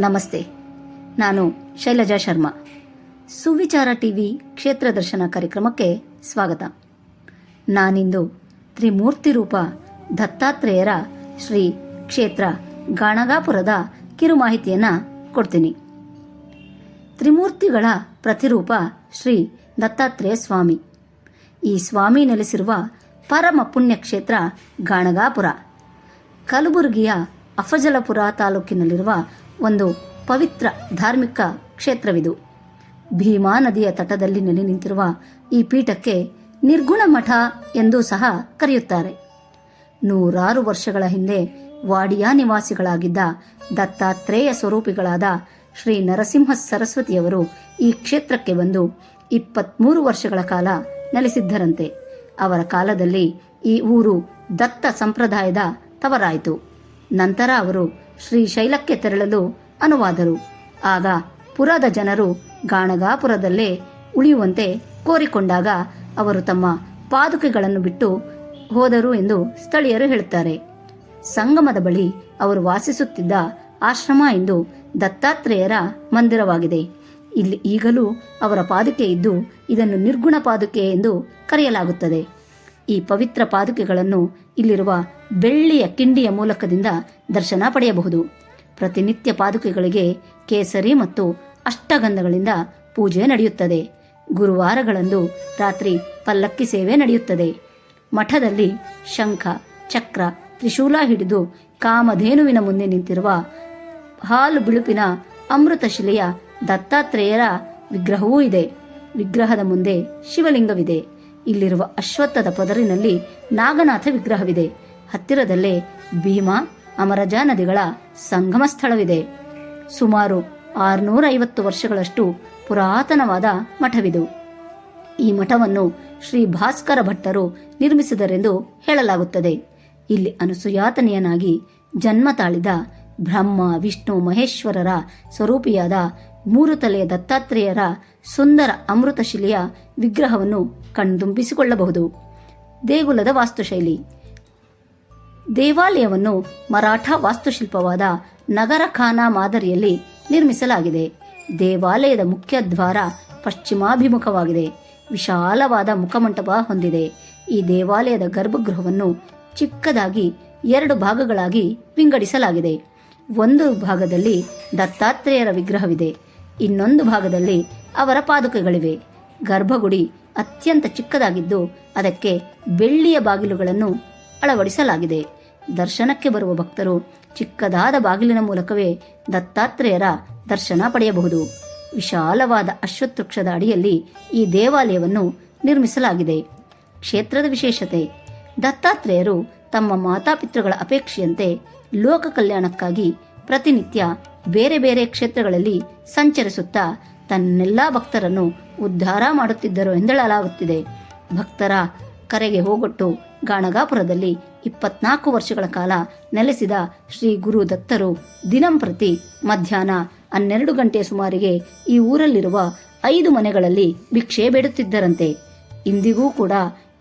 ನಮಸ್ತೆ. ನಾನು ಶೈಲಜಾ ಶರ್ಮಾ. ಸುವಿಚಾರ ಟಿವಿ ಕ್ಷೇತ್ರ ದರ್ಶನ ಕಾರ್ಯಕ್ರಮಕ್ಕೆ ಸ್ವಾಗತ. ನಾನಿಂದು ತ್ರಿಮೂರ್ತಿ ರೂಪ ದತ್ತಾತ್ರೇಯರ ಶ್ರೀ ಕ್ಷೇತ್ರ ಗಾಣಗಾಪುರದ ಕಿರು ಮಾಹಿತಿಯನ್ನು ಕೊಡ್ತೀನಿ. ತ್ರಿಮೂರ್ತಿಗಳ ಪ್ರತಿರೂಪ ಶ್ರೀ ದತ್ತಾತ್ರೇಯ ಸ್ವಾಮಿ. ಈ ಸ್ವಾಮಿ ನೆಲೆಸಿರುವ ಪರಮ ಪುಣ್ಯಕ್ಷೇತ್ರ ಗಾಣಗಾಪುರ. ಕಲಬುರಗಿಯ ಅಫಜಲಪುರ ತಾಲೂಕಿನಲ್ಲಿರುವ ಒಂದು ಪವಿತ್ರ ಧಾರ್ಮಿಕ ಕ್ಷೇತ್ರವಿದು. ಭೀಮಾ ನದಿಯ ತಟದಲ್ಲಿ ನೆಲೆ ನಿಂತಿರುವ ಈ ಪೀಠಕ್ಕೆ ನಿರ್ಗುಣ ಮಠ ಎಂದು ಸಹ ಕರೆಯುತ್ತಾರೆ. ನೂರಾರು ವರ್ಷಗಳ ಹಿಂದೆ ವಾಡಿಯಾ ನಿವಾಸಿಗಳಾಗಿದ್ದ ದತ್ತಾತ್ರೇಯ ಸ್ವರೂಪಿಗಳಾದ ಶ್ರೀ ನರಸಿಂಹ ಸರಸ್ವತಿಯವರು ಈ ಕ್ಷೇತ್ರಕ್ಕೆ ಬಂದು ಇಪ್ಪತ್ಮೂರು ವರ್ಷಗಳ ಕಾಲ ನೆಲೆಸಿದ್ದರಂತೆ. ಅವರ ಕಾಲದಲ್ಲಿ ಈ ಊರು ದತ್ತ ಸಂಪ್ರದಾಯದ ತವರಾಯಿತು. ನಂತರ ಅವರು ಶ್ರೀಶೈಲಕ್ಕೆ ತೆರಳಲು ಅನುವಾದರು. ಆಗ ಪುರದ ಜನರು ಗಾಣಗಾಪುರದಲ್ಲೇ ಉಳಿಯುವಂತೆ ಕೋರಿಕೊಂಡಾಗ ಅವರು ತಮ್ಮ ಪಾದುಕೆಗಳನ್ನು ಬಿಟ್ಟು ಹೋದರು ಎಂದು ಸ್ಥಳೀಯರು ಹೇಳುತ್ತಾರೆ. ಸಂಗಮದ ಬಳಿ ಅವರು ವಾಸಿಸುತ್ತಿದ್ದ ಆಶ್ರಮ ಎಂದು ದತ್ತಾತ್ರೇಯರ ಮಂದಿರವಾಗಿದೆ. ಇಲ್ಲಿ ಈಗಲೂ ಅವರ ಪಾದುಕೆ ಇದ್ದು ಇದನ್ನು ನಿರ್ಗುಣ ಪಾದುಕೆ ಎಂದು ಕರೆಯಲಾಗುತ್ತದೆ. ಈ ಪವಿತ್ರ ಪಾದುಕೆಗಳನ್ನು ಇಲ್ಲಿರುವ ಬೆಳ್ಳಿಯ ಕಿಂಡಿಯ ಮೂಲಕದಿಂದ ದರ್ಶನ ಪಡೆಯಬಹುದು. ಪ್ರತಿನಿತ್ಯ ಪಾದುಕೆಗಳಿಗೆ ಕೇಸರಿ ಮತ್ತು ಅಷ್ಟಗಂಧಗಳಿಂದ ಪೂಜೆ ನಡೆಯುತ್ತದೆ. ಗುರುವಾರಗಳಂದು ರಾತ್ರಿ ಪಲ್ಲಕ್ಕಿ ಸೇವೆ ನಡೆಯುತ್ತದೆ. ಮಠದಲ್ಲಿ ಶಂಖ, ಚಕ್ರ, ತ್ರಿಶೂಲ ಹಿಡಿದು ಕಾಮಧೇನುವಿನ ಮುಂದೆ ನಿಂತಿರುವ ಹಾಲು ಬಿಳುಪಿನ ಅಮೃತಶಿಲೆಯ ದತ್ತಾತ್ರೇಯರ ವಿಗ್ರಹವೂ ಇದೆ. ವಿಗ್ರಹದ ಮುಂದೆ ಶಿವಲಿಂಗವಿದೆ. ಇಲ್ಲಿರುವ ಅಶ್ವತ್ಥದ ಪದರಿನಲ್ಲಿ ನಾಗನಾಥ ವಿಗ್ರಹವಿದೆ. ಹತ್ತಿರದಲ್ಲೇ ಭೀಮಾ ಅಮರಜ ನದಿಗಳ ಸಂಗಮ ಸ್ಥಳವಿದೆ. ಸುಮಾರು ಆರುನೂರ ಐವತ್ತು ವರ್ಷಗಳಷ್ಟು ಪುರಾತನವಾದ ಮಠವಿದು. ಈ ಮಠವನ್ನು ಶ್ರೀ ಭಾಸ್ಕರ ಭಟ್ಟರು ನಿರ್ಮಿಸಿದರೆಂದು ಹೇಳಲಾಗುತ್ತದೆ. ಇಲ್ಲಿ ಅನುಸುಯಾತನೆಯನಾಗಿ ಜನ್ಮ ತಾಳಿದ ಬ್ರಹ್ಮ, ವಿಷ್ಣು, ಮಹೇಶ್ವರರ ಸ್ವರೂಪಿಯಾದ ಮೂರು ತಲೆಯ ದತ್ತಾತ್ರೇಯರ ಸುಂದರ ಅಮೃತಶಿಲೆಯ ವಿಗ್ರಹವನ್ನು ಕಣ್ತುಂಬಿಸಿಕೊಳ್ಳಬಹುದು ದೇಗುಲದ ವಾಸ್ತುಶೈಲಿ. ದೇವಾಲಯವನ್ನು ಮರಾಠ ವಾಸ್ತುಶಿಲ್ಪವಾದ ನಗರಖಾನ ಮಾದರಿಯಲ್ಲಿ ನಿರ್ಮಿಸಲಾಗಿದೆ. ದೇವಾಲಯದ ಮುಖ್ಯ ದ್ವಾರ ಪಶ್ಚಿಮಾಭಿಮುಖವಾಗಿದೆ. ವಿಶಾಲವಾದ ಮುಖಮಂಟಪ ಹೊಂದಿದೆ. ಈ ದೇವಾಲಯದ ಗರ್ಭಗೃಹವನ್ನು ಚಿಕ್ಕದಾಗಿ ಎರಡು ಭಾಗಗಳಾಗಿ ವಿಂಗಡಿಸಲಾಗಿದೆ. ಒಂದು ಭಾಗದಲ್ಲಿ ದತ್ತಾತ್ರೇಯರ ವಿಗ್ರಹವಿದೆ. ಇನ್ನೊಂದು ಭಾಗದಲ್ಲಿ ಅವರ ಪಾದುಕೆಗಳಿವೆ. ಗರ್ಭಗುಡಿ ಅತ್ಯಂತ ಚಿಕ್ಕದಾಗಿದ್ದು, ಅದಕ್ಕೆ ಬೆಳ್ಳಿಯ ಬಾಗಿಲುಗಳನ್ನು ಅಳವಡಿಸಲಾಗಿದೆ. ದರ್ಶನಕ್ಕೆ ಬರುವ ಭಕ್ತರು ಚಿಕ್ಕದಾದ ಬಾಗಿಲಿನ ಮೂಲಕವೇ ದತ್ತಾತ್ರೇಯರ ದರ್ಶನ ಪಡೆಯಬಹುದು. ವಿಶಾಲವಾದ ಅಶ್ವತ್ವೃಕ್ಷದ ಅಡಿಯಲ್ಲಿ ಈ ದೇವಾಲಯವನ್ನು ನಿರ್ಮಿಸಲಾಗಿದೆ. ಕ್ಷೇತ್ರದ ವಿಶೇಷತೆ, ದತ್ತಾತ್ರೇಯರು ತಮ್ಮ ಮಾತಾಪಿತೃಗಳ ಅಪೇಕ್ಷೆಯಂತೆ ಲೋಕ ಕಲ್ಯಾಣಕ್ಕಾಗಿ ಪ್ರತಿನಿತ್ಯ ಬೇರೆ ಬೇರೆ ಕ್ಷೇತ್ರಗಳಲ್ಲಿ ಸಂಚರಿಸುತ್ತಾ ತನ್ನೆಲ್ಲಾ ಭಕ್ತರನ್ನು ಉದ್ಧಾರ ಮಾಡುತ್ತಿದ್ದರು ಎಂದೇಳಲಾಗುತ್ತಿದೆ. ಭಕ್ತರ ಕರೆಗೆ ಹೋಗೊಟ್ಟು ಗಾಣಗಾಪುರದಲ್ಲಿ ಇಪ್ಪತ್ನಾಲ್ಕು ವರ್ಷಗಳ ಕಾಲ ನೆಲೆಸಿದ ಶ್ರೀ ಗುರು ದತ್ತರು ದಿನಂಪ್ರತಿ ಮಧ್ಯಾಹ್ನ ಹನ್ನೆರಡು ಗಂಟೆ ಸುಮಾರಿಗೆ ಈ ಊರಲ್ಲಿರುವ ಐದು ಮನೆಗಳಲ್ಲಿ ಭಿಕ್ಷೆ ಬೇಡುತ್ತಿದ್ದರಂತೆ. ಇಂದಿಗೂ ಕೂಡ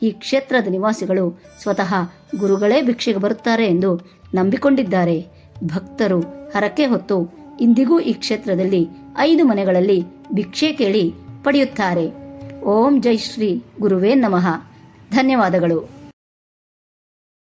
ಈ ಕ್ಷೇತ್ರದ ನಿವಾಸಿಗಳು ಸ್ವತಃ ಗುರುಗಳೇ ಭಿಕ್ಷೆಗೆ ಬರುತ್ತಾರೆ ಎಂದು ನಂಬಿಕೊಂಡಿದ್ದಾರೆ. ಭಕ್ತರು ಹರಕೆ ಹೊತ್ತು ಇಂದಿಗೂ ಈ ಕ್ಷೇತ್ರದಲ್ಲಿ ಐದು ಮನೆಗಳಲ್ಲಿ ಭಿಕ್ಷೆ ಕೇಳಿ ಪಡೆಯುತ್ತಾರೆ. ಓಂ ಜೈ ಶ್ರೀ ಗುರುವೇ ನಮಃ. ಧನ್ಯವಾದಗಳು.